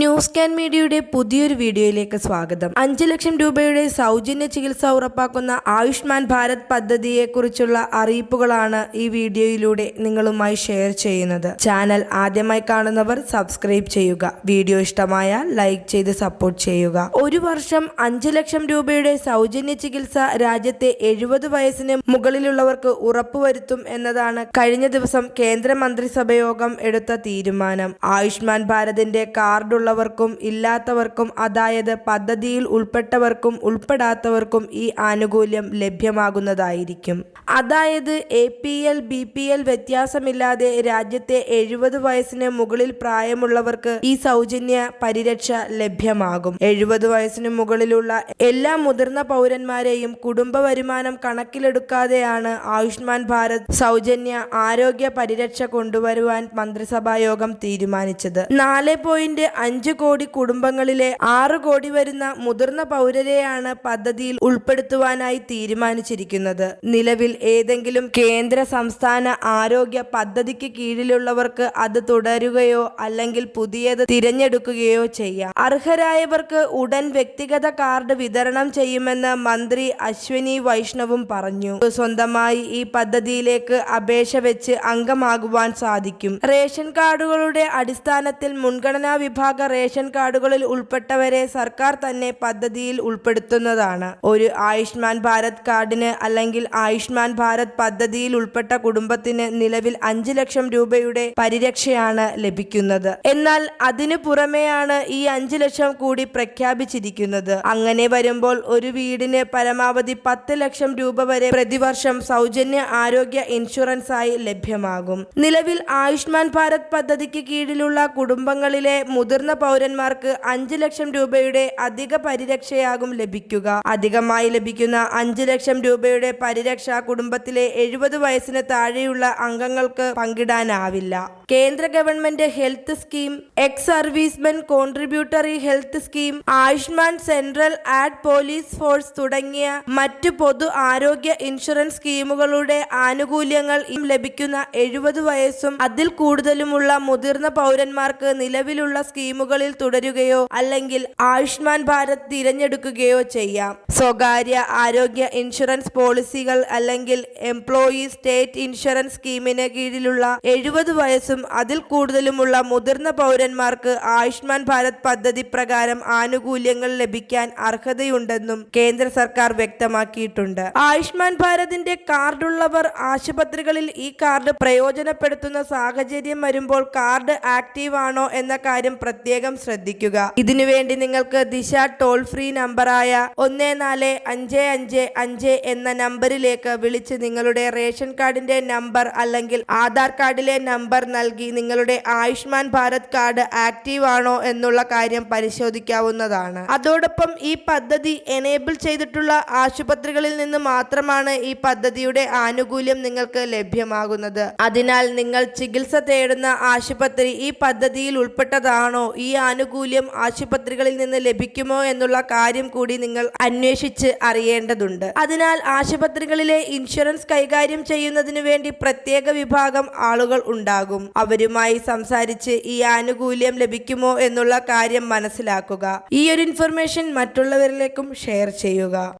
News can മീഡിയയുടെ പുതിയൊരു വീഡിയോയിലേക്ക് സ്വാഗതം. അഞ്ച് ലക്ഷം രൂപയുടെ സൗജന്യ ചികിത്സ ഉറപ്പാക്കുന്ന ആയുഷ്മാൻ ഭാരത് പദ്ധതിയെക്കുറിച്ചുള്ള അറിയിപ്പുകളാണ് ഈ വീഡിയോയിലൂടെ നിങ്ങളുമായി ഷെയർ ചെയ്യുന്നത്. ചാനൽ ആദ്യമായി കാണുന്നവർ സബ്സ്ക്രൈബ് ചെയ്യുക. വീഡിയോ ഇഷ്ടമായ ലൈക്ക് ചെയ്ത് സപ്പോർട്ട് ചെയ്യുക. ഒരു വർഷം അഞ്ച് ലക്ഷം രൂപയുടെ സൗജന്യ ചികിത്സ രാജ്യത്തെ എഴുപത് വയസ്സിന് മുകളിലുള്ളവർക്ക് ഉറപ്പുവരുത്തും എന്നതാണ് കഴിഞ്ഞ ദിവസം കേന്ദ്ര മന്ത്രിസഭയോഗം എടുത്ത തീരുമാനം. ആയുഷ്മാൻ ഭാരതിന്റെ കാർഡുള്ളവർക്കും ഇല്ലാത്തവർക്കും അതായത് പദ്ധതിയിൽ ഉൾപ്പെട്ടവർക്കും ഉൾപ്പെടാത്തവർക്കും ഈ ആനുകൂല്യം ലഭ്യമാകുന്നതായിരിക്കും. അതായത് A P L B P L വ്യത്യാസമില്ലാതെ രാജ്യത്തെ എഴുപത് വയസ്സിന് മുകളിൽ പ്രായമുള്ളവർക്ക് ഈ സൗജന്യ പരിരക്ഷ ലഭ്യമാകും. എഴുപത് വയസ്സിന് മുകളിലുള്ള എല്ലാ മുതിർന്ന പൗരന്മാരെയും കുടുംബ വരുമാനം കണക്കിലെടുക്കാതെയാണ് ആയുഷ്മാൻ ഭാരത് സൗജന്യ ആരോഗ്യ പരിരക്ഷ കൊണ്ടുവരുവാൻ മന്ത്രിസഭാ യോഗം തീരുമാനിച്ചത്. നാല് പോയിന്റ് അഞ്ച് കോടി കുടുംബങ്ങളിലെ ആറ് കോടി വരുന്ന മുതിർന്ന പൗരരെയാണ് പദ്ധതിയിൽ ഉൾപ്പെടുത്തുവാനായി തീരുമാനിച്ചിരിക്കുന്നത്. നിലവിൽ ഏതെങ്കിലും കേന്ദ്ര സംസ്ഥാന ആരോഗ്യ പദ്ധതിക്ക് കീഴിലുള്ളവർക്ക് അത് തുടരുകയോ അല്ലെങ്കിൽ പുതിയത് തിരഞ്ഞെടുക്കുകയോ ചെയ്യാം. അർഹരായവർക്ക് ഉടൻ വ്യക്തിഗത കാർഡ് വിതരണം ചെയ്യുമെന്ന് മന്ത്രി അശ്വിനി വൈഷ്ണവും പറഞ്ഞു. സ്വന്തമായി ഈ പദ്ധതിയിലേക്ക് അപേക്ഷ വെച്ച് അംഗമാകുവാൻ സാധിക്കും. റേഷൻ കാർഡുകളുടെ അടിസ്ഥാനത്തിൽ മുൻഗണനാ വിഭാഗ റേഷൻ കാർഡുകളിൽ ഉൾപ്പെട്ടവരെ സർക്കാർ തന്നെ പദ്ധതിയിൽ ഉൾപ്പെടുത്തുന്നതാണ്. ഒരു ആയുഷ്മാൻ ഭാരത് കാർഡിന് അല്ലെങ്കിൽ ആയുഷ്മാൻ ഭാരത് പദ്ധതിയിൽ ഉൾപ്പെട്ട കുടുംബത്തിന് നിലവിൽ അഞ്ച് ലക്ഷം രൂപയുടെ പരിരക്ഷയാണ് ലഭിക്കുന്നത്. എന്നാൽ അതിനു പുറമെയാണ് ഈ അഞ്ച് ലക്ഷം കൂടി പ്രഖ്യാപിച്ചിരിക്കുന്നത്. അങ്ങനെ വരുമ്പോൾ ഒരു വീടിന് പരമാവധി പത്ത് ലക്ഷം രൂപ വരെ പ്രതിവർഷം സൗജന്യ ആരോഗ്യ ഇൻഷുറൻസ് ആയി ലഭ്യമാകും. നിലവിൽ ആയുഷ്മാൻ ഭാരത് പദ്ധതിക്ക് കീഴിലുള്ള കുടുംബങ്ങളിലെ മുതിർന്ന പൗരന്മാർക്ക് അഞ്ച് ലക്ഷം രൂപയുടെ അധിക പരിരക്ഷയാകും ലഭിക്കുക. അധികമായി ലഭിക്കുന്ന അഞ്ച് ലക്ഷം രൂപയുടെ പരിരക്ഷ കുടുംബത്തിലെ എഴുപത് വയസ്സിന് താഴെയുള്ള അംഗങ്ങൾക്ക് പങ്കിടാനാവില്ല. കേന്ദ്ര government health scheme ex servicemen contributory health scheme Ayushman central add police force തുടങ്ങിയ മറ്റ് പൊതു ആരോഗ്യ ഇൻഷുറൻസ് സ്കീമുകളുടെ ആനുകൂല്യങ്ങൾ ലഭിക്കുന്ന എഴുപത് വയസ്സും അതിൽ കൂടുതലുമുള്ള മുതിർന്ന പൗരന്മാർക്ക് നിലവിലുള്ള സ്കീമുകളിൽ തുടരുകയോ അല്ലെങ്കിൽ ആയുഷ്മാൻ ഭാരത് തിരഞ്ഞെടുക്കുകയോ ചെയ്യാം. സ്വകാര്യ ആരോഗ്യ ഇൻഷുറൻസ് പോളിസികൾ അല്ലെങ്കിൽ എംപ്ലോയി സ്റ്റേറ്റ് ഇൻഷുറൻസ് സ്കീമിന് കീഴിലുള്ള എഴുപത് വയസ്സും അതിൽ കൂടുതലുമുള്ള മുതിർന്ന പൗരന്മാർക്ക് ആയുഷ്മാൻ ഭാരത് പദ്ധതി പ്രകാരം ആനുകൂല്യങ്ങൾ ലഭിക്കാൻ അർഹതയുണ്ടെന്നും കേന്ദ്ര സർക്കാർ വ്യക്തമാക്കിയിട്ടുണ്ട്. ആയുഷ്മാൻ ഭാരതിന്റെ കാർഡുള്ളവർ ആശുപത്രികളിൽ ഈ കാർഡ് പ്രയോജനപ്പെടുത്തുന്ന സാഹചര്യം വരുമ്പോൾ കാർഡ് ആക്റ്റീവ് ആണോ എന്ന കാര്യം പ്രത്യേകം ശ്രദ്ധിക്കുക. ഇതിനുവേണ്ടി നിങ്ങൾക്ക് ദിശ ടോൾ ഫ്രീ നമ്പറായ ഒന്ന് നാല് അഞ്ച് അഞ്ച് അഞ്ച് എന്ന നമ്പറിലേക്ക് വിളിച്ച് നിങ്ങളുടെ റേഷൻ കാർഡിന്റെ നമ്പർ അല്ലെങ്കിൽ ആധാർ കാർഡിലെ നമ്പർ നൽകി നിങ്ങളുടെ ആയുഷ്മാൻ ഭാരത് കാർഡ് ആക്റ്റീവ് ആണോ എന്നുള്ള കാര്യം പരിശോധിക്കാവുന്നതാണ്. അതോടൊപ്പം ഈ പദ്ധതി എനേബിൾ ചെയ്തിട്ടുള്ള ആശുപത്രികളിൽ നിന്ന് മാത്രമാണ് ഈ പദ്ധതിയുടെ ആനുകൂല്യം നിങ്ങൾക്ക് ലഭ്യമാകുന്നത്. അതിനാൽ നിങ്ങൾ ചികിത്സ തേടുന്ന ആശുപത്രി ഈ പദ്ധതിയിൽ ഉൾപ്പെട്ടതാണോ? ഈ ആനുകൂല്യം ആശുപത്രികളിൽ നിന്ന് ലഭിക്കുമോ എന്നുള്ള കാര്യം കൂടി നിങ്ങൾ അന്വേഷിച്ച് അറിയേണ്ടതുണ്ട്. അതിനാൽ ആശുപത്രികളിലെ ഇൻഷുറൻസ് കൈകാര്യം ചെയ്യുന്നതിന് വേണ്ടി പ്രത്യേക വിഭാഗം ആളുകൾ ഉണ്ടാകും. അവരുമായി സംസാരിച്ച് ഈ ആനുകൂല്യം ലഭിക്കുമോ എന്നുള്ള കാര്യം മനസ്സിലാക്കുക. ഈ ഒരു ഇൻഫർമേഷൻ മറ്റുള്ളവരിലേക്കും ഷെയർ ചെയ്യുക.